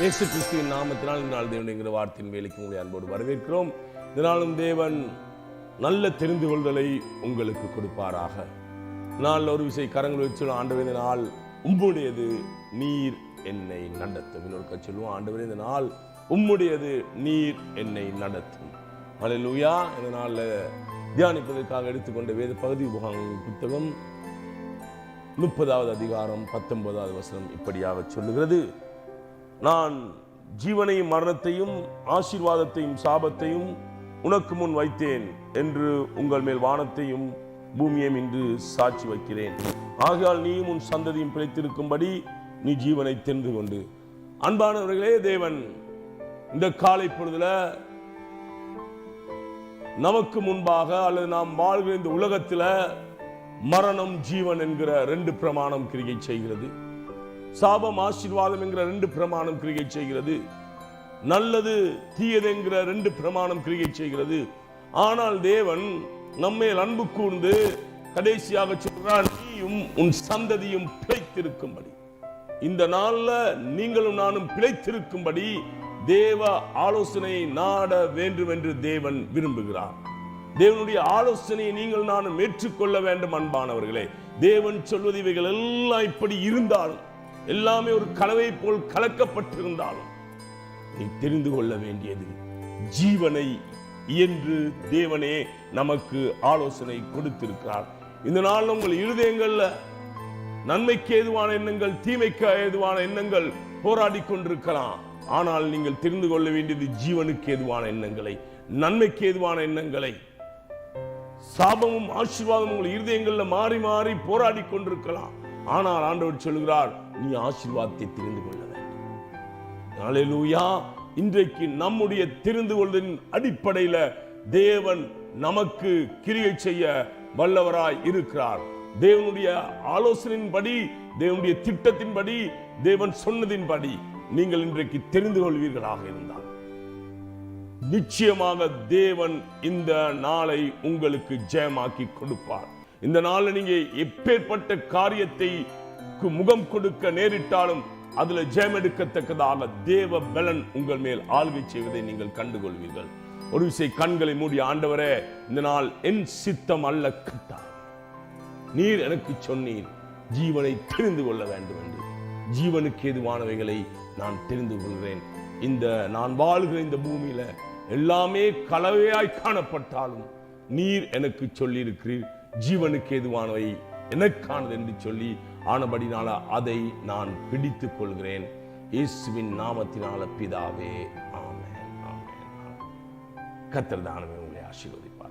இயேசு கிறிஸ்துவின் நாமத்தினால் இந்த நாள் தேவனுங்கிற வார்த்தையின் வேலைக்கு உங்களை அன்போடு வரவேற்கிறோம். இதனாலும் தேவன் நல்ல தெரிந்து கொள்தலை உங்களுக்கு கொடுப்பாராக. நாள் ஒரு விசை கரங்கள் வச்சு ஆண்டவர் இந்த நாள் உம்முடையது நீர் என்னை நடத்தும். இன்னொரு சொல்லுவோம். ஆண்டவர் இந்த நாள் உம்முடையது நீர் என்னை நடத்தும். அல்லேலூயா இந்த நாளில் தியானிப்பதற்காக எடுத்துக்கொண்ட வேத பகுதி உபகாரம் புத்தகம் முப்பதாவது அதிகாரம் பத்தொன்பதாவது வசனம் இப்படியாக சொல்லுகிறது. நான் ஜீவனையும் மரணத்தையும் ஆசீர்வாதத்தையும் சாபத்தையும் உனக்கு முன் வைத்தேன் என்று உங்கள் மேல் வானத்தையும் பூமியையும் இன்று சாட்சி வைக்கிறேன். ஆகையால் நீயும் உன் சந்ததியும் பிழைத்திருக்கும்படி நீ ஜீவனை தெரிந்து கொண்டு. அன்பானவர்களே தேவன் இந்த காலை பொழுதுல நமக்கு முன்பாக அல்லது நாம் வாழ்கிற இந்த உலகத்தில் மரணம் ஜீவன் என்கிற ரெண்டு பிரமாணம் கிரிகை செய்கிறது. சாபம் ஆசீர்வாதம் என்கிற ரெண்டு பிரமாணம் கிரியை செய்கிறது. நல்லது தீயது என்கிற ரெண்டு பிரமாணம் கிரியை செய்கிறது. ஆனால் தேவன் நம்மேல் அன்பு கூர்ந்து கடைசியாக சொல்றான் நீயும் உன் சந்ததியும் பிழைத்திருக்கும்படி. இந்த நாளில் நீங்களும் நானும் பிழைத்திருக்கும்படி தேவ ஆலோசனை நாட வேண்டும் என்று தேவன் விரும்புகிறார். தேவனுடைய ஆலோசனையை நீங்கள் நானும் ஏற்றுக்கொள்ள வேண்டும் அன்பானவர்களே. தேவன் சொல்வது இவைகள் எல்லாம் இப்படி இருந்தாலும் எல்லாமே ஒரு கலவை போல் கலக்கப்பட்டிருந்தாலும் நீ தெரிந்து கொள்ள வேண்டியது ஜீவனை என்று தேவனே நமக்கு ஆலோசனை கொடுத்திருக்கிறார். இந்த நாள் உங்கள் இருதயங்கள்ல நன்மைக்கு ஏதுவான எண்ணங்கள் தீமைக்கு ஏதுவான எண்ணங்கள் போராடி கொண்டிருக்கலாம். ஆனால் நீங்கள் தெரிந்து கொள்ள வேண்டியது ஜீவனுக்கு ஏதுவான எண்ணங்களை நன்மைக்கு ஏதுவான எண்ணங்களை. சாபமும் ஆசீர்வாதமும் உங்கள் இருதயங்கள்ல மாறி மாறி போராடி கொண்டிருக்கலாம். ஆனால் ஆண்டவர் சொல்கிறார் நீ ஆசீர்வாதத்தை தெரிந்து கொள்ள வேண்டும். இன்றைக்கு நம்முடைய தெரிந்து கொள்வதின் அடிப்படையில் தேவன் நமக்கு கிரியை செய்ய வல்லவராய் இருக்கிறார். தேவனுடைய ஆலோசனையின்படி தேவனுடைய திட்டத்தின்படி தேவன் சொன்னதின்படி நீங்கள் இன்றைக்கு தெரிந்து கொள்வீர்களாக இருந்தால். நிச்சயமாக தேவன் இந்த நாளை உங்களுக்கு ஜெயமாக்கி கொடுப்பார். இந்த நாளில் நீங்க எப்பேற்பட்ட காரியத்தை முகம் கொடுக்க நேரிட்டாலும் அதுல ஜெயம் எடுக்கத்தக்கதாக தேவ பலன் உங்கள் மேல் ஆளுகை செய்வதை நீங்கள் கண்டுகொள்வீர்கள். ஒரு விசை கண்களை மூடி ஆண்டவரே இந்த நாள் என் சித்தம் அல்ல கட்டா. நீர் எனக்கு சொன்னீர் ஜீவனை தெரிந்து கொள்ள வேண்டும் என்று. ஜீவனுக்கு எதுவானவைகளை நான் தெரிந்து கொள்கிறேன் இந்த நான் வாழ்கிற இந்த பூமியில எல்லாமே கலவையாய் காணப்பட்டாலும் நீர் எனக்கு சொல்லியிருக்கிறீர் ஜீவனுக்கு எதுவானவை எனக்கானது என்று சொல்லி ஆனபடினால அதை நான் பிடித்துக் கொள்கிறேன். இயேசுவின் நாமத்தினால பிதாவே. ஆமே ஆமென் கத்தர் உங்களை ஆசீர்வதிப்பார்.